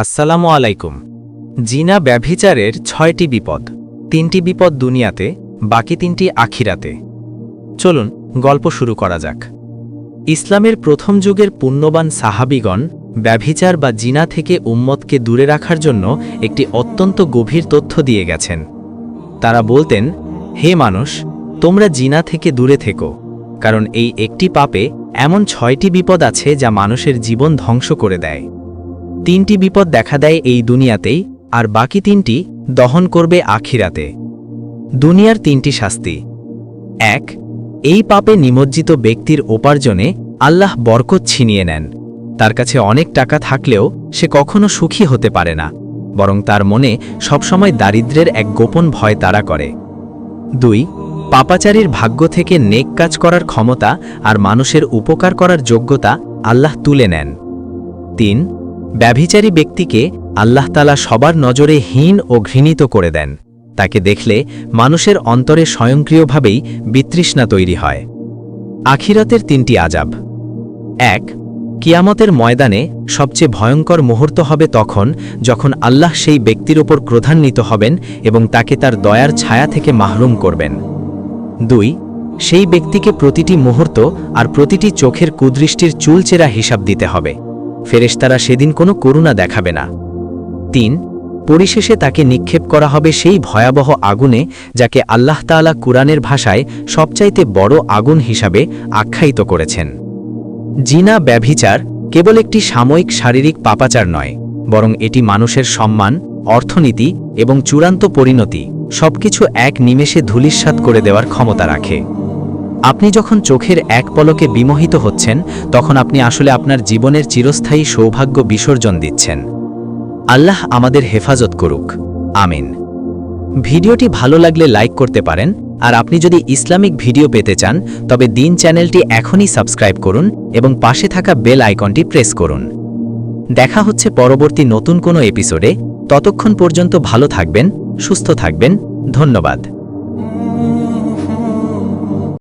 আসসালামু আলাইকুম। জিনা ব্যভিচারের ছয়টি বিপদ। তিনটি বিপদ দুনিয়াতে, বাকি তিনটি আখিরাতে। চলুন, গল্প শুরু করা যাক। ইসলামের প্রথম যুগের পুণ্যবান সাহাবিগণ ব্যভিচার বা জিনা থেকে উম্মতকে দূরে রাখার জন্য একটি অত্যন্ত গভীর তথ্য দিয়ে গেছেন। তারা বলতেন, হে মানুষ, তোমরা জিনা থেকে দূরে থেকো, কারণ এই একটি পাপে এমন ছয়টি বিপদ আছে যা মানুষের জীবন ধ্বংস করে দেয়। তিনটি বিপদ দেখা দেয় এই দুনিয়াতেই, আর বাকি তিনটি দহন করবে আখিরাতে। দুনিয়ার তিনটি শাস্তি। এক, এই পাপে নিমজ্জিত ব্যক্তির উপার্জনে আল্লাহ বরকত ছিনিয়ে নেন। তার কাছে অনেক টাকা থাকলেও সে কখনো সুখী হতে পারে না, বরং তার মনে সবসময় দারিদ্র্যের এক গোপন ভয় তাড়া করে। দুই, পাপাচারীর ভাগ্য থেকে নেক কাজ করার ক্ষমতা আর মানুষের উপকার করার যোগ্যতা আল্লাহ তুলে নেন। তিন ব্যভিচারী ব্যক্তিকে আল্লাহতালা সবার নজরে হীন ও ঘৃণিত করে দেন। তাকে দেখলে মানুষের অন্তরে স্বয়ংক্রিয়ভাবেই বিতৃষ্ণা তৈরি হয়। আখিরাতের তিনটি আজাব এক, কিয়ামতের ময়দানে সবচেয়ে ভয়ঙ্কর মুহূর্ত হবে তখন যখন আল্লাহ সেই ব্যক্তির ওপর ক্রধান্বিত হবেন এবং তাকে তার দয়ার ছায়া থেকে মাহরুম করবেন। দুই, সেই ব্যক্তিকে প্রতিটি মুহূর্ত আর প্রতিটি চোখের কুদৃষ্টির চুলচেরা হিসাব দিতে হবে। ফেরেশতারা সেদিন কোনো করুণা দেখাবে না। তিন, পরিশেষে তাকে নিক্ষেপ করা হবে সেই ভয়াবহ আগুনে যাকে আল্লাহ তাআলা কুরআনের ভাষায় সবচাইতে বড় আগুন হিসাবে আখ্যায়িত করেছেন। জিনা ব্যভিচার কেবল একটি সাময়িক শারীরিক পাপাচার নয়, বরং এটি মানুষের সম্মান, অর্থনীতি এবং চূড়ান্ত পরিণতি, সবকিছু এক নিমেষে ধূলিস্বাত করে দেওয়ার ক্ষমতা রাখে। আপনি যখন চোখের এক পলকে বিমোহিত হচ্ছেন, তখন আপনি আসলে আপনার জীবনের চিরস্থায়ী সৌভাগ্য বিসর্জন দিচ্ছেন। আল্লাহ আমাদের হেফাজত করুক। আমিন। ভিডিওটি ভালো লাগলে লাইক করতে পারেন, আর আপনি যদি ইসলামিক ভিডিও পেতে চান, তবে দিন চ্যানেলটি এখনই সাবস্ক্রাইব করুন এবং পাশে থাকা বেল আইকনটি প্রেস করুন। দেখা হচ্ছে পরবর্তী নতুন কোনো এপিসোডে। ততক্ষণ পর্যন্ত ভালো থাকবেন, সুস্থ থাকবেন, ধন্যবাদ।